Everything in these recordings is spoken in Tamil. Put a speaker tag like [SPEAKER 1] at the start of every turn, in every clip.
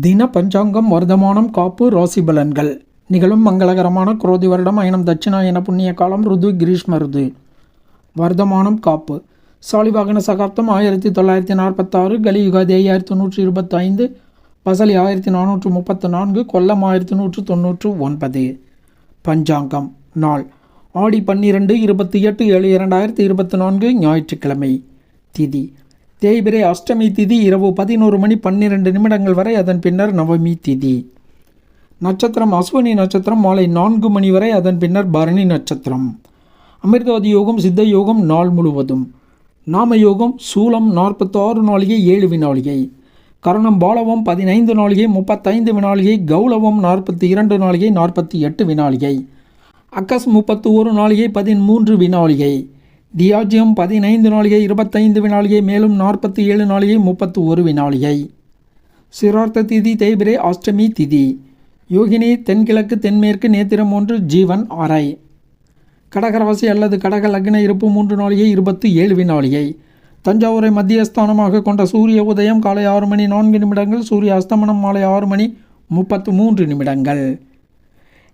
[SPEAKER 1] தின பஞ்சாங்கம் வருதமானம் காப்பு ராசி பலன்கள். நிகழும் மங்களகரமான குரோதி வருடம் அயனம் தட்சிணாயன புண்ணிய காலம் ருது கிரீஷ்ம ருது. வர்த்தமானம் காப்பு. சாலிவாகன சகாப்தம் ஆயிரத்தி தொள்ளாயிரத்தி நாற்பத்தாறு. கலியுகாதி ஐயாயிரத்தி நூற்றி இருபத்தைந்து. பசலி ஆயிரத்தி நானூற்று முப்பத்து நான்கு. கொல்லம் ஆயிரத்தி நூற்று தொண்ணூற்று ஒன்பது. பஞ்சாங்கம் நாள். ஆடி பன்னிரெண்டு இருபத்தி எட்டு ஏழு இரண்டாயிரத்தி இருபத்தி நான்கு ஞாயிற்றுக்கிழமை. திதி தேய்பிரை அஷ்டமி திதி இரவு பதினோரு மணி பன்னிரெண்டு நிமிடங்கள் வரை அதன் பின்னர் நவமி திதி. நட்சத்திரம் அஸ்வினி நட்சத்திரம் மாலை நான்கு மணி வரை அதன் பின்னர் பரணி நட்சத்திரம். அமிர்தவதி யோகம் சித்த யோகம் நாள் முழுவதும். நாம யோகம் சூலம் நாற்பத்தாறு நாளிகை ஏழு வினாளிகை. கரணம் பாலவம் பதினைந்து நாளிகை முப்பத்தைந்து வினாளிகை. கௌலவம் நாற்பத்தி இரண்டு நாளிகை நாற்பத்தி எட்டு வினாளிகை. அக்கஸ் முப்பத்து ஒரு நாளிகை பதிமூன்று வினாளிகை. டியாஜியம் பதினைந்து நாளிகை இருபத்தைந்து வினாளிகை மேலும் நாற்பத்தி ஏழு நாளிகை முப்பத்து ஒரு வினாளிகை. சிரார்த்த திதி தேய்பிரே அஷ்டமி திதி. யோகினி தென்கிழக்கு தென்மேற்கு நேத்திரம் ஒன்று ஜீவன் அறை கடகராசி அல்லது கடக லக்ன இருப்பு மூன்று நாளிகை இருபத்தி ஏழு வினாளிகை. தஞ்சாவூரை மத்தியஸ்தானமாக கொண்ட சூரிய உதயம் காலை ஆறு மணி நான்கு நிமிடங்கள். சூரிய அஸ்தமனம் மாலை ஆறு மணி முப்பத்து மூன்று நிமிடங்கள்.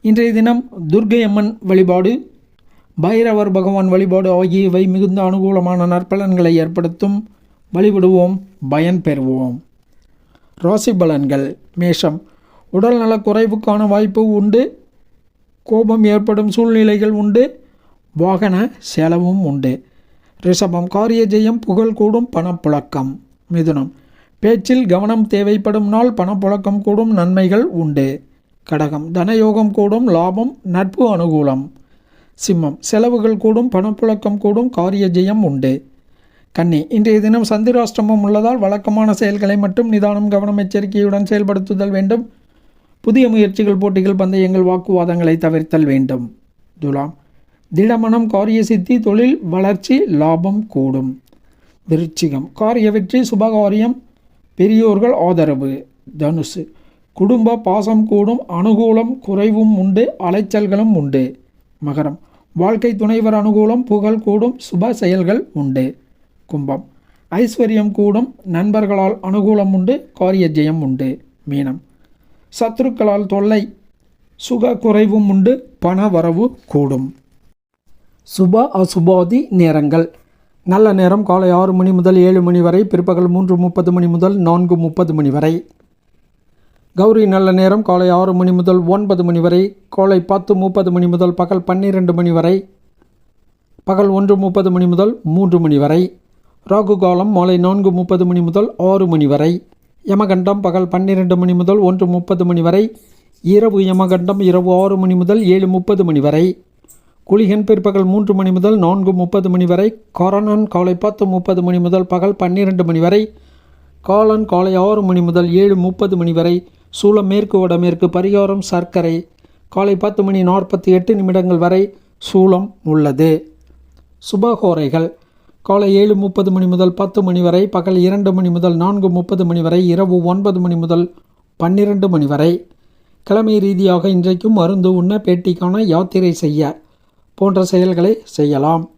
[SPEAKER 1] இன்றைய தினம் துர்க்கை அம்மன் வழிபாடு. பைரவர் பகவான் வழிபாடு ஆகியவை மிகுந்த அனுகூலமான நற்பலன்களை ஏற்படுத்தும். வழிபடுவோம் பயன் பெறுவோம். ராசி பலன்கள். மேஷம். உடல்நலக் குறைவுக்கான வாய்ப்பு உண்டு. கோபம் ஏற்படும் சூழ்நிலைகள் உண்டு. வாகன செலவும் உண்டு. ரிஷபம் காரிய ஜெயம் புகழ் கூடும் பணப்புழக்கம். மிதுனம். பேச்சில் கவனம் தேவைப்படும் நாள் பணப்புழக்கம் கூடும் நன்மைகள் உண்டு. கடகம். தனயோகம் கூடும் லாபம் நட்பு அனுகூலம். சிம்மம். செலவுகள் கூடும் பணப்புழக்கம் கூடும் காரிய ஜெயம் உண்டு. கன்னி இன்றைய தினம் சந்திராஷ்டிரமம் உள்ளதால் வழக்கமான செயல்களை மட்டும் நிதானம் கவனம் எச்சரிக்கையுடன் செயல்படுத்துதல் வேண்டும். புதிய முயற்சிகள் போட்டிகள் பந்தயங்கள் வாக்குவாதங்களை தவிர்த்தல் வேண்டும். துலாம் திடமனம் காரிய சித்தி தொழில் வளர்ச்சி லாபம் கூடும். விருச்சிகம் காரிய வெற்றி சுபகாரியம் பெரியோர்கள் ஆதரவு. தனுசு குடும்ப பாசம் கூடும் அனுகூலம் குறைவும் உண்டு அலைச்சல்களும் உண்டு. மகரம் வாழ்க்கை துணைவர் அனுகூலம் புகழ் கூடும் சுப செயல்கள் உண்டு. கும்பம். ஐஸ்வர்யம் கூடும் நண்பர்களால் அனுகூலம் உண்டு காரிய ஜெயம் உண்டு மீனம். சத்துருக்களால் தொல்லை சுக குறைவும் உண்டு பண வரவு கூடும். சுப அசுபாதி நேரங்கள். நல்ல நேரம் காலை ஆறு மணி முதல் ஏழு மணி வரை பிற்பகல் மூன்று முப்பது மணி முதல் நான்கு முப்பது மணி வரை. கௌரி நல்ல நேரம் காலை ஆறு மணி முதல் ஒன்பது மணி வரை காலை பத்து முப்பது மணி முதல் பகல் பன்னிரெண்டு மணி வரை பகல் ஒன்று முப்பது மணி முதல் மூன்று மணி வரை ராகு காலம் மாலை நான்கு முப்பது மணி முதல் ஆறு மணி வரை யமகண்டம் பகல் பன்னிரெண்டு மணி முதல் ஒன்று முப்பது மணி வரை இரவு யமகண்டம் இரவு ஆறு மணி முதல் ஏழு முப்பது மணி வரை குளிகன் பிற்பகல் மூன்று மணி முதல் நான்கு முப்பது மணி வரை கொரணன் காலை பத்து முப்பது மணி முதல் பகல் பன்னிரெண்டு மணி வரை காலன் காலை ஆறு மணி முதல் ஏழு முப்பது மணி வரை சூளம் மேற்கு வடமேற்கு பரிகாரம் சர்க்கரை. காலை பத்து மணி நாற்பத்தி எட்டு நிமிடங்கள் வரை சூளம் உள்ளது. சுபகோரைகள். காலை ஏழு முப்பது மணி முதல் பத்து மணி வரை பகல் இரண்டு மணி முதல் நான்கு முப்பது மணி வரை இரவு ஒன்பது மணி முதல் பன்னிரண்டு மணி வரை. கிழமை ரீதியாக இன்றைக்கும் மருந்து உண்ண பேட்டிக்கான யாத்திரை செய்ய போன்ற செயல்களை செய்யலாம்.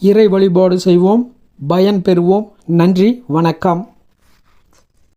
[SPEAKER 1] இறை வழிபாடு செய்வோம். பயன் பெறுவோம். நன்றி. வணக்கம்.